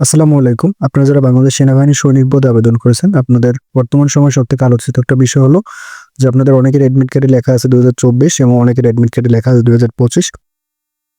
আসসালামু আলাইকুম। আপনারা যারা বাংলাদেশ সেনাবাহিনী সৈনিক পদে আবেদন করেছেন, আপনাদের বর্তমান সময় সব থেকে আলোচিত একটা বিষয় হলো যে আপনাদের অনেকের অ্যাডমিট কার্ডে লেখা আছে দু হাজার চব্বিশ এবং অনেকের অ্যাডমিট কার্ডে লেখা আছে দুই হাজার পঁচিশ।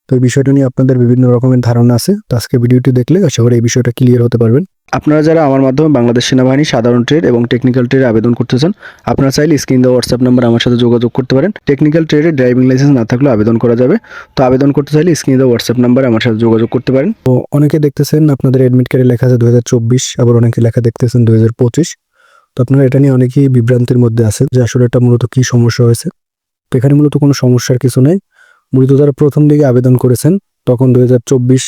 তো এই বিষয়টা নিয়ে আপনাদের বিভিন্ন রকমের ধারণা আছে। তো আজকে ভিডিওটি দেখলে আশা করি এই বিষয়টা ক্লিয়ার হতে পারবেন। আপনারা যারা আমার মাধ্যমে বাংলাদেশ সেনাবাহিনী, সাধারণ ট্রেড এবং টেকনিক্যাল ট্রেডে আবেদন করতেছেন, আপনারা চাইলে স্ক্রিন দেওয়া হোয়াটসঅ্যাপ নাম্বার আমার সাথে যোগাযোগ করতে পারেন। টেকনিক্যাল ট্রেডে ড্রাইভিং লাইসেন্স না থাকলেও আবেদন করা যাবে। তো আবেদন করতে চাইলে স্ক্রিন দেওয়া হোয়াটসঅ্যাপ নাম্বার আমার সাথে যোগাযোগ করতে পারেন। তো অনেকে দেখতেছেন আপনাদের অ্যাডমিট কার্ডে লেখা আছে দুই হাজার চব্বিশ, আবার অনেকে লেখা দেখতেছেন দুই হাজার পঁচিশ। তো আপনারা এটা নিয়ে অনেকেই বিভ্রান্তির মধ্যে আছে যে আসলে এটা মূলত কি সমস্যা হয়েছে। তো এখানে মূলত কোনো সমস্যার কিছু নেই। মূলত যারা প্রথম দিকে আবেদন করেছেন, তখন দুই হাজার চব্বিশ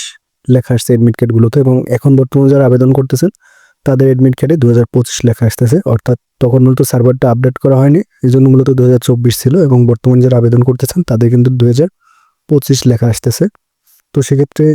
লেখা আসছে অ্যাডমিট কার্ডগুলোতে এবং এখন বর্তমানে যারা আবেদন করতেছেন, তাদের অ্যাডমিট কার্ডে দু হাজার পঁচিশ লেখা আসতেছে। অর্থাৎ তখন মূলত সার্ভারটা আপডেট করা হয়নি, এই জন্য মূলত দু হাজার চব্বিশ ছিল এবং বর্তমানে যারা আবেদন করতেছেন, তাদের কিন্তু দু হাজার পঁচিশ লেখা আসতেছে। তো সেক্ষেত্রে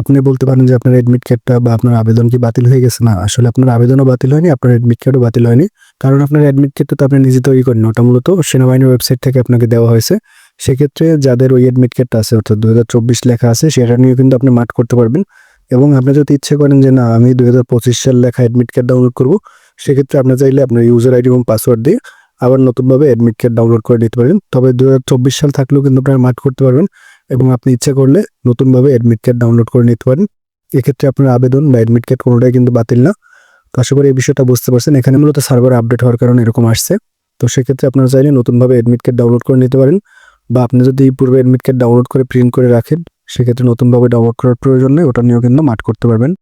আপনি বলতে পারেন যে আপনার অ্যাডমিট কার্ডটা বা আপনার আবেদন কি বাতিল হয়ে গেছে? না, আসলে আপনার আবেদনও বাতিল হয়নি, আপনার অ্যাডমিট কার্ডও বাতিল হয়নি। কারণ আপনার অ্যাডমিট কার্ডটা তো আপনি নিজে তৈরি করেন ওটা মূলত সেনাবাহিনীর ওয়েবসাইট থেকে আপনাকে দেওয়া হয়েছে। সেক্ষেত্রে যাদের ওই অ্যাডমিট কার্ডটা আছে, অর্থাৎ দু হাজার চব্বিশ লেখা আছে, সেটা নিয়েও কিন্তু আপনি মাঠ করতে পারবেন। এবং আপনি যদি ইচ্ছে করেন যে, না, আমি দুই সাল লেখা অ্যাডমিট কার্ড ডাউনলোড করব সেক্ষেত্রে আপনি চাইলে আপনার ইউজার আইডি এবং পাসওয়ার্ড দিয়ে আবার নতুনভাবে অ্যাডমিট কার্ড ডাউনলোড করে নিতে পারেন। তবে দু হাজার চব্বিশ সাল থাকলেও কিন্তু আপনার মাঠ করতে পারবেন এবং আপনি ইচ্ছা করলে নতুনভাবে অ্যাডমিট কার্ড ডাউনলোড করে নিতে পারেন। এক্ষেত্রে আপনার আবেদন বা অ্যাডমিট কার্ড কোনোটাই কিন্তু বাতিল না। তো আশা করি এই বিষয়টা বুঝতে পারছেন। এখানে মূলত সার্ভার আপডেট হওয়ার কারণে এরকম আসছে। তো সেক্ষেত্রে আপনারা চাইলে নতুনভাবে অ্যাডমিট কার্ড ডাউনলোড করে নিতে পারেন। বা আপনি যদি পূর্বে অ্যাডমিট কার্ড ডাউনলোড করে প্রিন্ট করে রাখেন, সেক্ষেত্রে নতুনভাবে ডাউনলোড করার প্রয়োজন নেই, ওটা নিয়েও কিন্তু মাঠ করতে পারবেন।